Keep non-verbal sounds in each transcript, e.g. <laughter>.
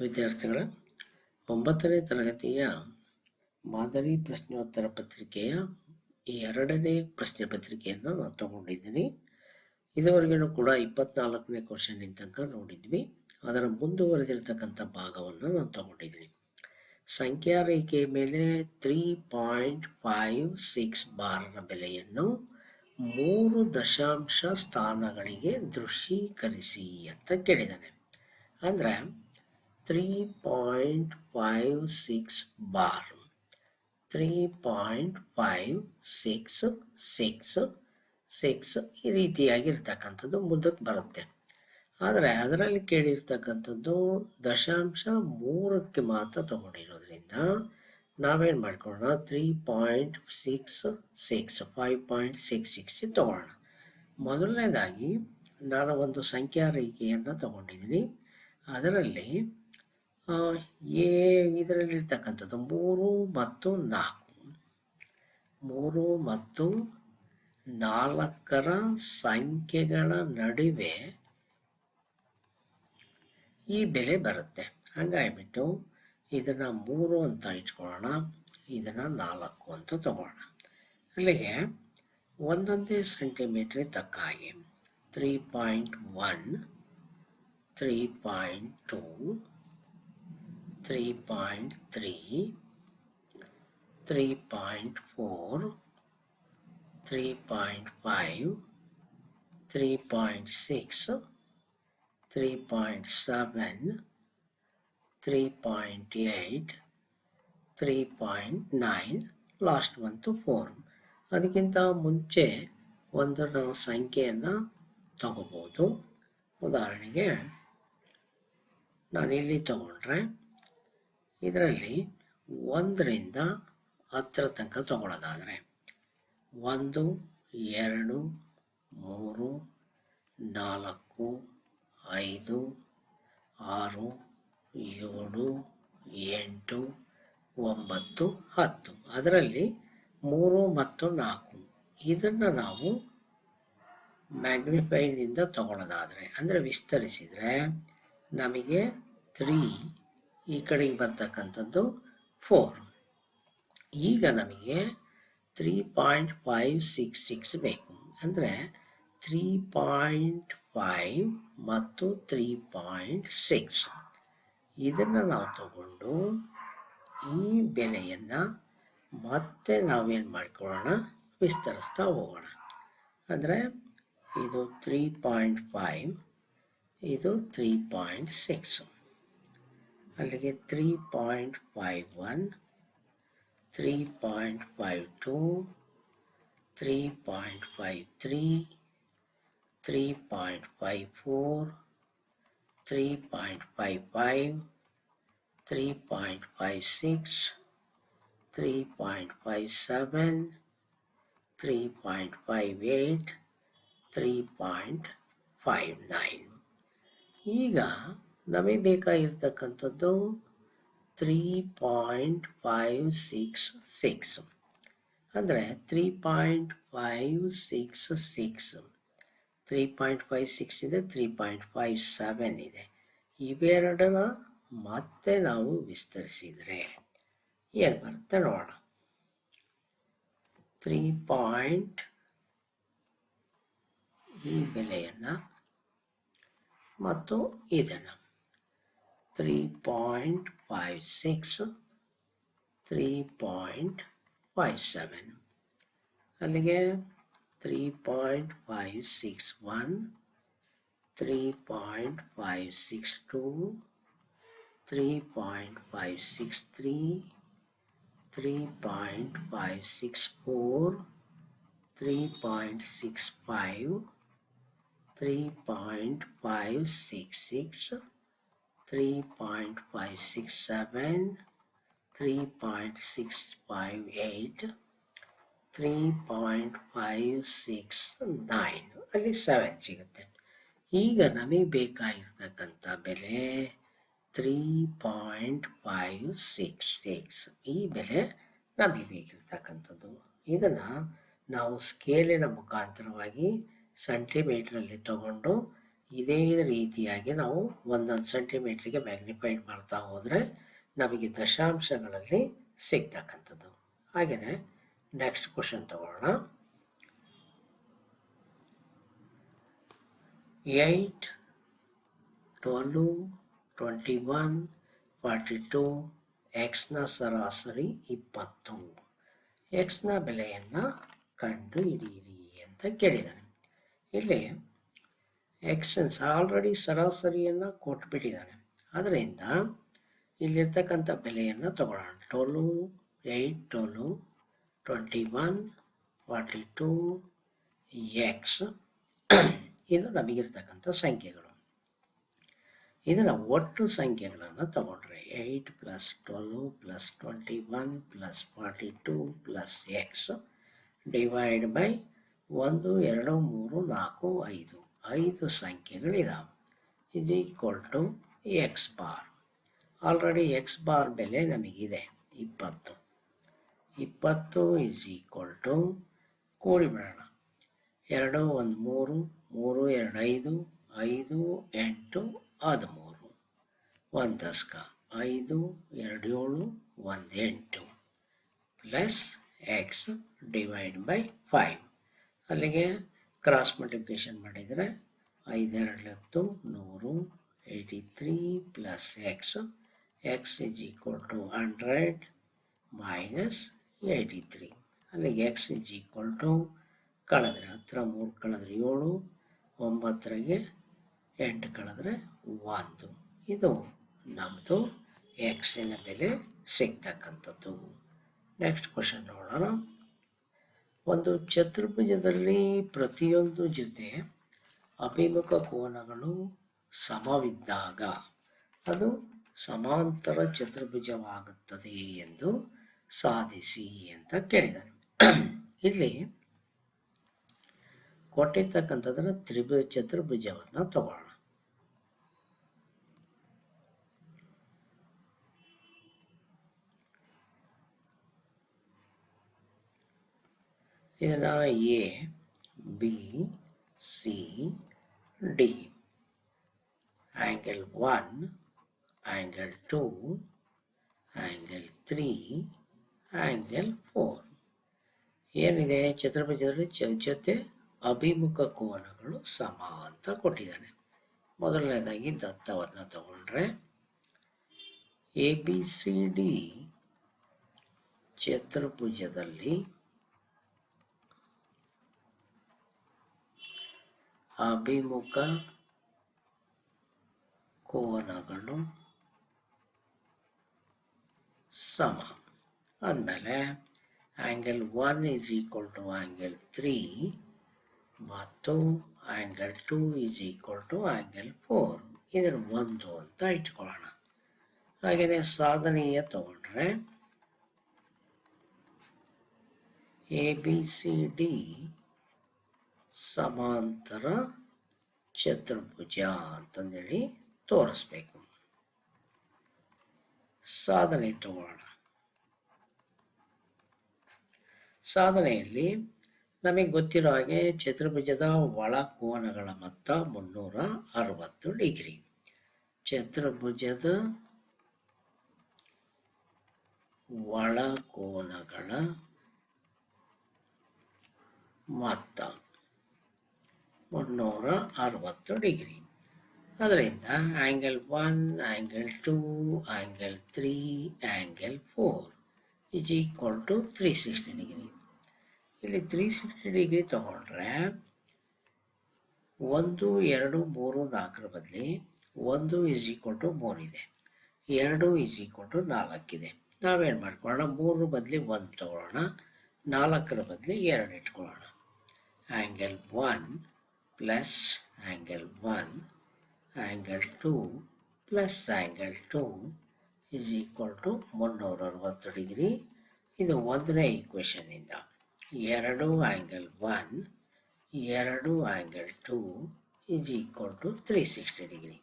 ವಿದ್ಯಾರ್ಥಿಗಳ ಒಂಬತ್ತನೇ ತರಗತಿಯ ಮಾದರಿ ಪ್ರಶ್ನೋತ್ತರ ಪತ್ರಿಕೆಯ ಎರಡನೇ ಪ್ರಶ್ನೆ ಪತ್ರಿಕೆಯನ್ನು ನಾನು ತಗೊಂಡಿದ್ದೀನಿ. ಇದುವರೆಗೂ ಕೂಡ ಇಪ್ಪತ್ನಾಲ್ಕನೇ ಕ್ವಶನ್ ತನಕ ನೋಡಿದ್ವಿ. ಅದರ ಮುಂದುವರೆದಿರ್ತಕ್ಕಂಥ ಭಾಗವನ್ನು ನಾನು ತಗೊಂಡಿದ್ದೀನಿ. ಸಂಖ್ಯಾ ರೇಖೆ ಮೇಲೆ ತ್ರೀ ಪಾಯಿಂಟ್ ಫೈವ್ ಸಿಕ್ಸ್ ಬಾರ್ನ ಬೆಲೆಯನ್ನು ಮೂರು ದಶಾಂಶ ಸ್ಥಾನಗಳಿಗೆ ದೃಶ್ಯೀಕರಿಸಿ ಅಂತ ಕೇಳಿದ್ದಾನೆ. ಅಂದರೆ ತ್ರೀ bar. ಫೈವ್ ಸಿಕ್ಸ್ ಈ ರೀತಿಯಾಗಿರ್ತಕ್ಕಂಥದ್ದು ಮುಂದಕ್ಕೆ ಬರುತ್ತೆ. ಆದರೆ ಅದರಲ್ಲಿ ಕೇಳಿರ್ತಕ್ಕಂಥದ್ದು ದಶಾಂಶ ಮೂರಕ್ಕೆ ಮಾತ್ರ ತಗೊಂಡಿರೋದ್ರಿಂದ ನಾವೇನು ಮಾಡ್ಕೊಳ್ಳೋಣ? Three point six six five point six six ತಗೊಳ್ಳೋಣ. ಮೊದಲನೇದಾಗಿ ನಾನು ಒಂದು ಸಂಖ್ಯಾ ರೇಖೆಯನ್ನು ತಗೊಂಡಿದ್ದೀನಿ. ಅದರಲ್ಲಿ ಆ, ಇದರಲ್ಲಿ ಇರ್ತಕ್ಕಂಥದ್ದು ಮೂರು ಮತ್ತು ನಾಲ್ಕು. ಮೂರು ಮತ್ತು ನಾಲ್ಕರ ಸಂಖ್ಯೆಗಳ ನಡುವೆ ಈ ಬೆಲೆ ಬರುತ್ತೆ. ಹಂಗಾಗಿಬಿಟ್ಟು ಇದನ್ನು ಮೂರು ಅಂತ ಇಟ್ಕೊಳ್ಳೋಣ. ಇದನ್ನು ನಾಲ್ಕು ಅಂತ ತಗೊಳ್ಳೋಣ. ಅಲ್ಲಿಗೆ ಒಂದೊಂದೇ ಸೆಂಟಿಮೀಟ್ರಿಗೆ ತಕ್ಕ ಹಾಗೆ. Three point one three point two three point three three point four three point five three point six three point seven three point eight three point nine last ಬಂತು ಫೋರ್ ಅದಕ್ಕಿಂತ ಮುಂಚೆ ಒಂದು ನಾವು ಸಂಖ್ಯೆಯನ್ನು ತಗೋಬೋದು. ಉದಾಹರಣೆಗೆ ನಾನು ಇಲ್ಲಿ ತಗೊಂಡ್ರೆ ಇದರಲ್ಲಿ ಒಂದರಿಂದ ಹತ್ತರ ತನಕ ತಗೊಳ್ಳೋದಾದರೆ ಒಂದು, ಎರಡು, ಮೂರು, ನಾಲ್ಕು, ಐದು, ಆರು, ಏಳು, ಎಂಟು, ಒಂಬತ್ತು, ಹತ್ತು. ಅದರಲ್ಲಿ ಮೂರು ಮತ್ತು ನಾಲ್ಕು. ಇದನ್ನು ನಾವು ಮ್ಯಾಗ್ನಿಫೈನಿಂದ ತಗೊಳ್ಳೋದಾದರೆ, ಅಂದರೆ ವಿಸ್ತರಿಸಿದರೆ ನಮಗೆ ತ್ರೀ ಈ ಕಡೆಗೆ ಬರ್ತಕ್ಕಂಥದ್ದು ಫೋರ್ ಈಗ ನಮಗೆ three point five six six ಬೇಕು. ಅಂದರೆ ತ್ರೀ ಪಾಯಿಂಟ್ ಫೈವ್ ಮತ್ತು ತ್ರೀ ಪಾಯಿಂಟ್ ಸಿಕ್ಸ್ ಇದನ್ನು ನಾವು ತಗೊಂಡು ಈ ಬೆಲೆಯನ್ನು ಮತ್ತೆ ನಾವೇನು ಮಾಡ್ಕೊಳ್ಳೋಣ? ವಿಸ್ತರಿಸ್ತಾ ಹೋಗೋಣ. ಅಂದರೆ ಇದು ತ್ರೀ ಪಾಯಿಂಟ್ ಫೈವ್ ಇದು ತ್ರೀ ಪಾಯಿಂಟ್ ಸಿಕ್ಸ್ ಅಲ್ಲಿಗೆ three point five one three point five two three point five three three point five four three point five five three point five six three point five seven three point five eight three point five nine ಈಗ ನಮಗೆ ಬೇಕಾಗಿರ್ತಕ್ಕಂಥದ್ದು three point five six six ಅಂದರೆ three point five six six three point five six ಇದೆ three point five seven ಇದೆ. ಇವೆರಡನ್ನ ಮತ್ತೆ ನಾವು ವಿಸ್ತರಿಸಿದರೆ ಏನು ಬರುತ್ತೆ ನೋಡೋಣ. ತ್ರೀ ಪಾಯಿಂಟ್ ಈ ಬೆಲೆಯನ್ನು ಮತ್ತು ಇದನ್ನು. Three point five six three point five seven ಅಲ್ಲಿಗೆ three point five six one three point five six two three point five six three three point five six four three point six five three point five six six three point five six seven three point six five eight three point five six nine ಅಲ್ಲಿ seven ಸಿಗುತ್ತೆ. ಈಗ ನಮಗೆ ಬೇಕಾಗಿರ್ತಕ್ಕಂಥ ಬೆಲೆ three point five six six ಈ ಬೆಲೆ ನಮಗೆ ಬೇಕಿರ್ತಕ್ಕಂಥದ್ದು. ಇದನ್ನು ನಾವು ಸ್ಕೇಲಿನ ಮುಖಾಂತರವಾಗಿ ಸೆಂಟಿಮೀಟ್ರಲ್ಲಿ ತಗೊಂಡು ಇದೇ ರೀತಿಯಾಗಿ ನಾವು ಒಂದೊಂದು ಸೆಂಟಿಮೀಟ್ರಿಗೆ ಮ್ಯಾಗ್ನಿಫೈಡ್ ಮಾಡ್ತಾ ಹೋದರೆ ನಮಗೆ ದಶಾಂಶಗಳಲ್ಲಿ ಸಿಗ್ತಕ್ಕಂಥದ್ದು. ಹಾಗೆಯೇ ನೆಕ್ಸ್ಟ್ ಕ್ವಶನ್ ತಗೊಳ್ಳೋಣ eight twelve twenty one forty two ಎಕ್ಸ್ನ ಸರಾಸರಿ ಇಪ್ಪತ್ತು. ಎಕ್ಸ್ನ ಬೆಲೆಯನ್ನು ಕಂಡು ಹಿಡಿಯಿರಿ ಅಂತ ಕೇಳಿದ್ದಾರೆ ಇಲ್ಲಿ ಎಕ್ಸೆನ್ಸ್ ಆಲ್ರೆಡಿ ಸರಾಸರಿಯನ್ನು ಕೊಟ್ಬಿಟ್ಟಿದ್ದಾನೆ. ಅದರಿಂದ ಇಲ್ಲಿರ್ತಕ್ಕಂಥ ಬೆಲೆಯನ್ನು ತಗೊಳ್ಳೋಣ. Toll eight twelve twenty one, forty two, x. ಇದು ನಮಗಿರ್ತಕ್ಕಂಥ ಸಂಖ್ಯೆಗಳು. ಇದನ್ನು ಒಟ್ಟು ಸಂಖ್ಯೆಗಳನ್ನು ತಗೊಂಡ್ರೆ eight plus twelve plus twenty one plus forty two plus x divide by ಒಂದು, ಎರಡು, ಮೂರು, ನಾಲ್ಕು, ಐದು. ಐದು ಸಂಖ್ಯೆಗಳಿದಾವೆ. Is equal to x bar already x bar ಬೆಲೆ ನಮಗಿದೆ. ಇಪ್ಪತ್ತು. ಇಪ್ಪತ್ತು ಇಸ್ ಈಕ್ವಲ್ ಟು ಕೂಡಿಬಿಡೋಣ ಎರಡು, ಒಂದು, ಮೂರು ಮೂರು, ಎರಡು, ಐದು ಐದು, ಎಂಟು, ಹದಿಮೂರು. ಒಂದು ದಶಕ. ಐದು, ಎರಡು, ಏಳು, ಒಂದು, ಎಂಟು. Plus x divide by five ಅಲ್ಲಿಗೆ ಕ್ರಾಸ್ ಮಲ್ಟಿಪ್ಲಿಕೇಶನ್ ಮಾಡಿದರೆ ಐದೆರಡು ಹತ್ತು ನೂರು eighty three plus x x is equal to hundred minus eighty three ಅಲ್ಲಿಗೆ ಎಕ್ಸ್ ಇಸ್ ಈಕ್ವಲ್ ಟು ಕಳೆದ್ರೆ ಹತ್ತಿರ ಮೂರು ಕಳೆದ್ರೆ ಏಳು, ಒಂಬತ್ತರಿಗೆ ಎಂಟು ಕಳೆದ್ರೆ ಒಂದು. ಇದು ನಮ್ಮದು ಎಕ್ಸಿನ ಬೆಲೆ ಸಿಗ್ತಕ್ಕಂಥದ್ದು. ನೆಕ್ಸ್ಟ್ ಕ್ವಶನ್ ನೋಡೋಣ. ಒಂದು ಚತುರ್ಭುಜದಲ್ಲಿ ಪ್ರತಿಯೊಂದು ಜೊತೆ ಅಭಿಮುಖ ಕೋನಗಳು ಸಮವಿದ್ದಾಗ ಅದು ಸಮಾಂತರ ಚತುರ್ಭುಜವಾಗುತ್ತದೆ ಎಂದು ಸಾಧಿಸಿ ಅಂತ ಕೇಳಿದರು ಇಲ್ಲಿ ಕೊಟ್ಟಿರ್ತಕ್ಕಂಥದ್ರ ತ್ರಿಭು, ಚತುರ್ಭುಜವನ್ನು ತಗೊಳ್ಳೋಣ ಇದನ್ನ A B, C, D. Angle one, angle two angle three angle four. ಏನಿದೆ? ಚತುರ್ಭುಜದಲ್ಲಿ ಜೊತೆ ಅಭಿಮುಖ ಕೋನಗಳು ಸಮ ಅಂತ ಕೊಟ್ಟಿದ್ದಾನೆ. ಮೊದಲನೇದಾಗಿ ದತ್ತವನ್ನು ತಗೊಂಡ್ರೆ ಎ, ಬಿ, ಸಿ, ಡಿ. ಚತುರ್ಭುಜದಲ್ಲಿ ಅಭಿಮುಖ ಕೋನಗಳು ಸಮ ಅಂದಮೇಲೆ angle one is equal to angle three ಮತ್ತು angle two is equal to angle four ಇದನ್ನು ಒಂದು ಅಂತ ಇಟ್ಕೊಳ್ಳೋಣ ಹಾಗೆಯೇ ಸಾಧನೀಯ ತಗೊಂಡ್ರೆ ಎ ಬಿ ಸಿ ಡಿ ಸಮಾಂತರ ಚತುರ್ಭುಜ ಅಂತಂದೇಳಿ ತೋರಿಸ್ಬೇಕು. ಸಾಧನೆ ತಗೋಣ. ಸಾಧನೆಯಲ್ಲಿ ನಮಗೆ ಗೊತ್ತಿರೋ ಹಾಗೆ ಚತುರ್ಭುಜದ ಒಳ ಕೋನಗಳ ಮೊತ್ತ ಮುನ್ನೂರ ಅರವತ್ತು ಡಿಗ್ರಿ. ಚತುರ್ಭುಜದ ಒಳ ಕೋನಗಳ ಮೊತ್ತ ಮುನ್ನೂರ ಅರವತ್ತು ಡಿಗ್ರಿ. ಅದರಿಂದ angle one angle two angle three angle four is equal to three sixty degree ಇಲ್ಲಿ ತ್ರೀ ಸಿಕ್ಸ್ಟಿ ಡಿಗ್ರಿ ತಗೊಂಡ್ರೆ ಒಂದು, ಎರಡು, ಮೂರು, ನಾಲ್ಕರ ಬದಲಿ ಒಂದು ಈಸ್ ಈಕ್ವಲ್ ಟು ಮೂರಿದೆ ಎರಡು ಈಸ್ ಈಕ್ವಲ್ ಟು ನಾಲ್ಕಿದೆ ನಾವೇನು ಮಾಡ್ಕೊಳ್ಳೋಣ? ಮೂರು ಬದಲಿ ಒಂದು ತಗೊಳ್ಳೋಣ. ನಾಲ್ಕರ ಬದಲಿ ಎರಡು ಇಟ್ಕೊಳ್ಳೋಣ. Angle one angle one angle two plus angle two is equal to ಮುನ್ನೂರ ಅರವತ್ತು ಡಿಗ್ರಿ. ಇದು ಒಂದನೇ ಈಕ್ವೇಷನ್ನಿಂದ ಎರಡು ಆ್ಯಂಗಲ್ ಒನ್ ಎರಡು angle two is equal to three sixty degree.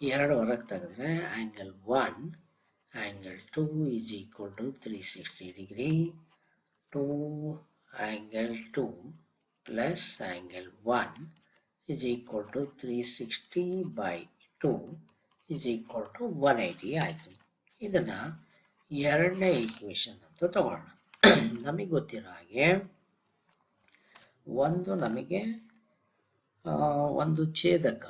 ಎರಡು ಹೊರಗೆ ತೆಗೆದ್ರೆ angle one angle two is equal to three sixty degree. Two angle two plus angle one is equal to three sixty by two is equal to one eighty ಆಯಿತು. ಇದನ್ನು ಎರಡನೇ equation ಅಂತ ತಗೊಳ್ಳೋಣ ನಮಗೆ ಗೊತ್ತಿರೋ ಹಾಗೆ ಒಂದು ನಮಗೆ ಒಂದು ಛೇದಕ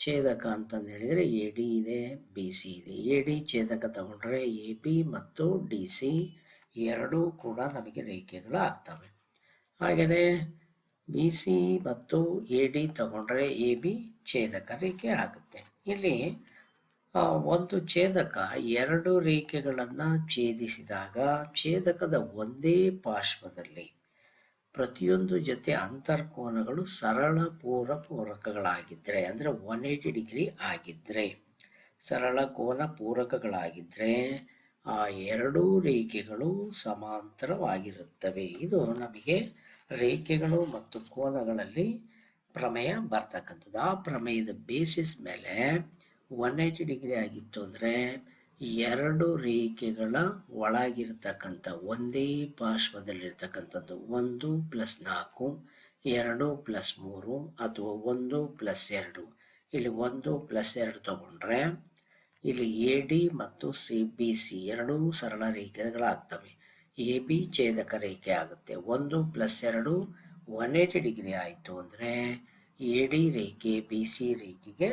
ಛೇದಕ ಅಂತಂದು ಹೇಳಿದರೆ ಎ ಡಿ ಇದೆ, ಬಿ ಸಿ ಇದೆ. ಎ ಡಿ ಛೇದಕ ತಗೊಂಡ್ರೆ ಎ ಬಿ ಮತ್ತು ಡಿ ಸಿ ಎರಡೂ ಕೂಡ ನಮಗೆ ರೇಖೆಗಳು ಆಗ್ತವೆ. ಹಾಗೆಯೇ ಬಿ ಸಿ ಮತ್ತು ಎ ಡಿ ತಗೊಂಡ್ರೆ ಎ ಬಿ ಛೇದಕ ರೇಖೆ ಆಗುತ್ತೆ. ಇಲ್ಲಿ ಒಂದು ಛೇದಕ ಎರಡು ರೇಖೆಗಳನ್ನು ಛೇದಿಸಿದಾಗ ಛೇದಕದ ಒಂದೇ ಪಾರ್ಶ್ವದಲ್ಲಿ ಪ್ರತಿಯೊಂದು ಜೊತೆ ಅಂತರ್ಕೋನಗಳು ಸರಳ ಪೂರ ಪೂರಕಗಳಾಗಿದ್ದರೆ ಅಂದರೆ ಒನ್ ಏಯ್ಟಿ ಡಿಗ್ರಿ ಆಗಿದ್ದರೆ ಸರಳ ಕೋನ ಪೂರಕಗಳಾಗಿದ್ದರೆ ಆ ಎರಡೂ ರೇಖೆಗಳು ಸಮಾಂತರವಾಗಿರುತ್ತವೆ. ಇದು ನಮಗೆ ರೇಖೆಗಳು ಮತ್ತು ಕೋನಗಳಲ್ಲಿ ಪ್ರಮೇಯ ಬರ್ತಕ್ಕಂಥದ್ದು. ಆ ಪ್ರಮೇಯದ ಬೇಸಿಸ್ ಮೇಲೆ ಒನ್ ಏಯ್ಟಿ ಡಿಗ್ರಿ ಆಗಿತ್ತು ಅಂದರೆ ಎರಡು ರೇಖೆಗಳ ಒಳಗಿರ್ತಕ್ಕಂಥ ಒಂದೇ ಪಾರ್ಶ್ವದಲ್ಲಿರ್ತಕ್ಕಂಥದ್ದು ಒಂದು ಪ್ಲಸ್ ನಾಲ್ಕು, ಎರಡು ಪ್ಲಸ್ ಮೂರು ಅಥವಾ ಒಂದು ಪ್ಲಸ್ ಎರಡು. ಇಲ್ಲಿ ಒಂದು ಪ್ಲಸ್ ಎರಡು ತಗೊಂಡ್ರೆ ಇಲ್ಲಿ ಎ ಡಿ ಮತ್ತು ಸಿ ಬಿ ಸಿ ಎರಡೂ ಸರಳ ರೇಖೆಗಳಾಗ್ತವೆ. ಎ ಬಿ ಛೇದಕ ರೇಖೆ ಆಗುತ್ತೆ. ಒಂದು ಪ್ಲಸ್ ಎರಡು ಒನ್ ಏಯ್ಟಿ ಡಿಗ್ರಿ ಆಯಿತು ಅಂದರೆ ಎ ಡಿ ರೇಖೆ ಬಿ ಸಿ ರೇಖೆಗೆ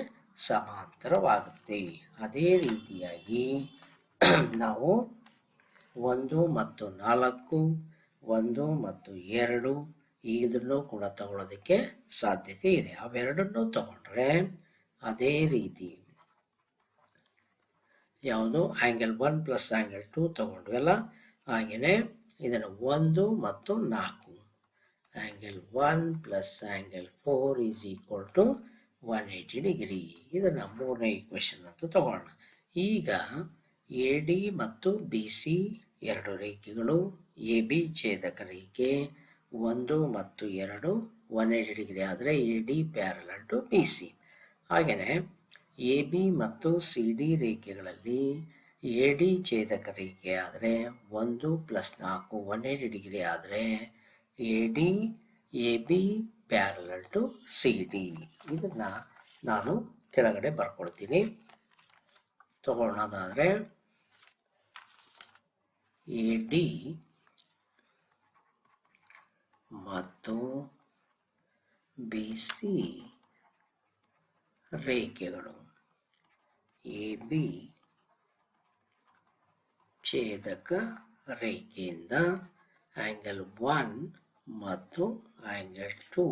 ಸಮಾಂತರವಾಗುತ್ತೆ. ಅದೇ ರೀತಿಯಾಗಿ <clears throat> ನಾವು ಒಂದು ಮತ್ತು ನಾಲ್ಕು, ಒಂದು ಮತ್ತು ಎರಡು ಇದನ್ನು ಕೂಡ ತಗೊಳ್ಳೋದಕ್ಕೆ ಸಾಧ್ಯತೆ ಇದೆ. ಅವೆರಡನ್ನು ತಗೊಂಡ್ರೆ ಅದೇ ರೀತಿ ಯಾವುದು angle one plus angle two ತಗೊಂಡ್ವಲ್ಲ ಹಾಗೆಯೇ ಇದನ್ನು ಒಂದು ಮತ್ತು ನಾಲ್ಕು. Angle one plus angle four is equal to one eighty degree ಇದನ್ನು ಮೂರನೇ ಇಕ್ವೇಷನ್ ಅಂತ ತಗೊಳ್ಳೋಣ. ಈಗ ಎ ಡಿ ಮತ್ತು ಬಿ ಸಿ ಎರಡು ರೇಖೆಗಳು ಎ ಬಿ ಛೇದಕ ರೇಖೆ ಒಂದು ಮತ್ತು ಎರಡು ಒನ್ ಏಯ್ಟಿ ಡಿಗ್ರಿ ಆದರೆ A D parallel to B C ಹಾಗೆಯೇ ಎ ಬಿ ಮತ್ತು ಸಿ ಡಿ ರೇಖೆಗಳಲ್ಲಿ ಎ ಡಿ ಛೇದಕ ರೇಖೆ ಆದರೆ ಒಂದು ಪ್ಲಸ್ ನಾಲ್ಕು ಒನ್ ಏಯ್ಟಿ ಡಿಗ್ರಿ ಆದರೆ A D A B parallel to C D ಇದನ್ನು ನಾನು ಕೆಳಗಡೆ ಬರ್ಕೊಳ್ತೀನಿ ತಗೊಳ್ಳೋದಾದರೆ ಎ ಡಿ ಮತ್ತು ಬಿ ಸಿ ರೇಖೆಗಳು ಎ ಬಿ ಛೇದಕ ರೇಖೆಯಿಂದ ಆ್ಯಂಗಲ್ ಒನ್ ಮತ್ತು ಆ್ಯಂಗಲ್ ಟು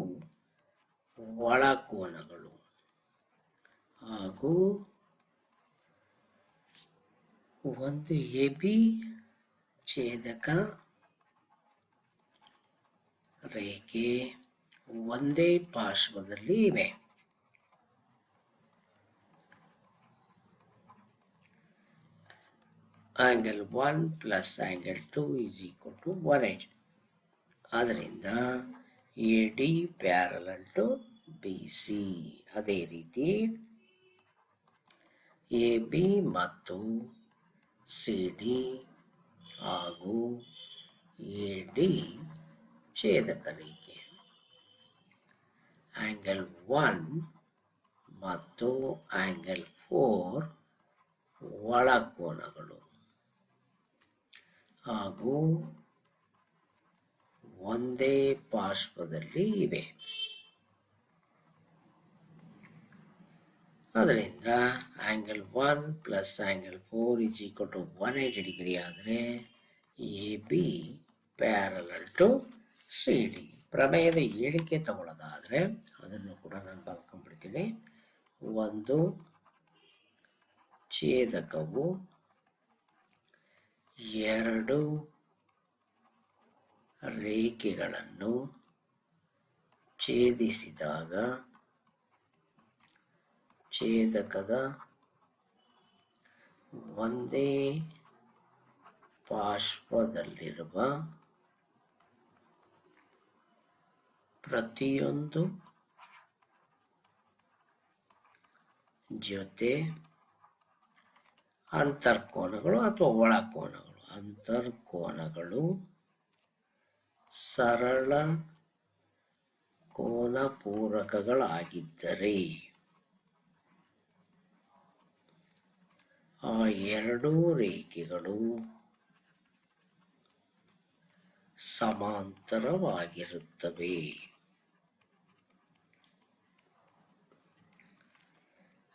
ಒಳಕೋನಗಳು. ಹಾಗೂ ಒಂದು ಎ ಬಿ ಛೇದಕ ರೇಖೆ ಒಂದೇ ಪಾರ್ಶ್ವದಲ್ಲಿ ಇವೆ. Angle one plus angle two is equal to one ಆದ್ದರಿಂದ A D parallel to B C ಅದೇ ರೀತಿ ಎ ಬಿ ಮತ್ತು ಸಿ ಡಿ ಹಾಗೂ ಎ ಡಿ ಛೇದಕ ರೇಖೆ. ಆ್ಯಂಗಲ್ ಒನ್ ಮತ್ತು ಆ್ಯಂಗಲ್ ಫೋರ್ ಒಳಕೋನಗಳು. ಹಾಗೂ ಒಂದೇ ಪಾರ್ಶ್ವದಲ್ಲಿ ಇವೆ. ಅದರಿಂದ angle one plus angle four is equal to one eighty degree ಆದರೆ A B parallel to C D ಪ್ರಮೇಯದ ಹೇಳಿಕೆ ತಗೊಳ್ಳೋದಾದರೆ ಅದನ್ನು ಕೂಡ ನಾನು ಬರ್ಕೊಂಡ್ಬಿಡ್ತೀನಿ. ಒಂದು ಛೇದಕವು ಎರಡು ರೇಖೆಗಳನ್ನು ಛೇದಿಸಿದಾಗ ಛೇದಕದ ಒಂದೇ ಪಾರ್ಶ್ವದಲ್ಲಿರುವ ಪ್ರತಿಯೊಂದು ಜೊತೆ ಅಂತರ್ಕೋನಗಳು ಅಥವಾ ಒಳಕೋನಗಳು? ಅಂತರ್ಕೋನಗಳು ಸರಳ ಕೋನ ಪೂರಕಗಳಾಗಿದ್ದರೆ ಆ ಎರಡೂ ರೇಖೆಗಳು ಸಮಾಂತರವಾಗಿರುತ್ತವೆ.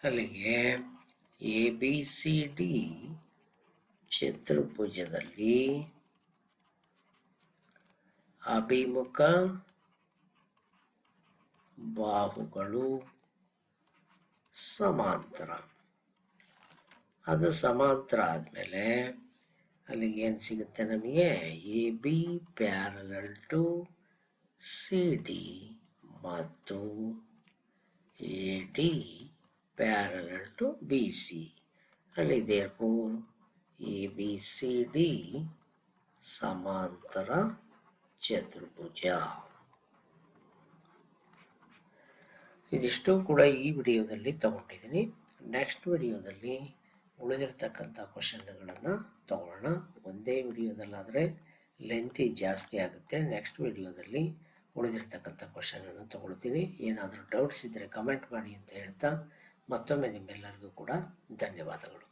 ಅಲ್ಲಿಗೆ ಎ ಬಿ ಸಿ ಡಿ ಚತುರ್ಭುಜದಲ್ಲಿ. ಅಭಿಮುಖ ಬಾಹುಗಳು ಸಮಾಂತರ. ಅದು ಸಮಾಂತರ ಆದಮೇಲೆ ಅಲ್ಲಿಗೆ ಏನು ಸಿಗುತ್ತೆ ನಮಗೆ? A B parallel to C D ಮತ್ತು A D parallel to B C. ಅಲ್ಲಿ ABCD ಸಮಾಂತರ ಚತುರ್ಭುಜ. ಇದಿಷ್ಟು ಕೂಡ ಈ ವಿಡಿಯೋದಲ್ಲಿ ತಗೊಂಡಿದ್ದೀನಿ. ನೆಕ್ಸ್ಟ್ ವಿಡಿಯೋದಲ್ಲಿ ಉಳಿದಿರ್ತಕ್ಕಂಥ ಕ್ವಶನ್ಗಳನ್ನು ತಗೊಳ್ಳೋಣ. ಒಂದೇ ವಿಡಿಯೋದಲ್ಲಾದರೆ ಲೆಂತಿ ಜಾಸ್ತಿ ಆಗುತ್ತೆ. ನೆಕ್ಸ್ಟ್ ವಿಡಿಯೋದಲ್ಲಿ ಉಳಿದಿರ್ತಕ್ಕಂಥ ಕ್ವಶನನ್ನು ತಗೊಳ್ತೀನಿ. ಏನಾದರೂ ಡೌಟ್ಸ್ ಇದ್ದರೆ ಕಮೆಂಟ್ ಮಾಡಿ ಅಂತ ಹೇಳ್ತಾ ಮತ್ತೊಮ್ಮೆ ನಿಮ್ಮೆಲ್ಲರಿಗೂ ಕೂಡ ಧನ್ಯವಾದಗಳು.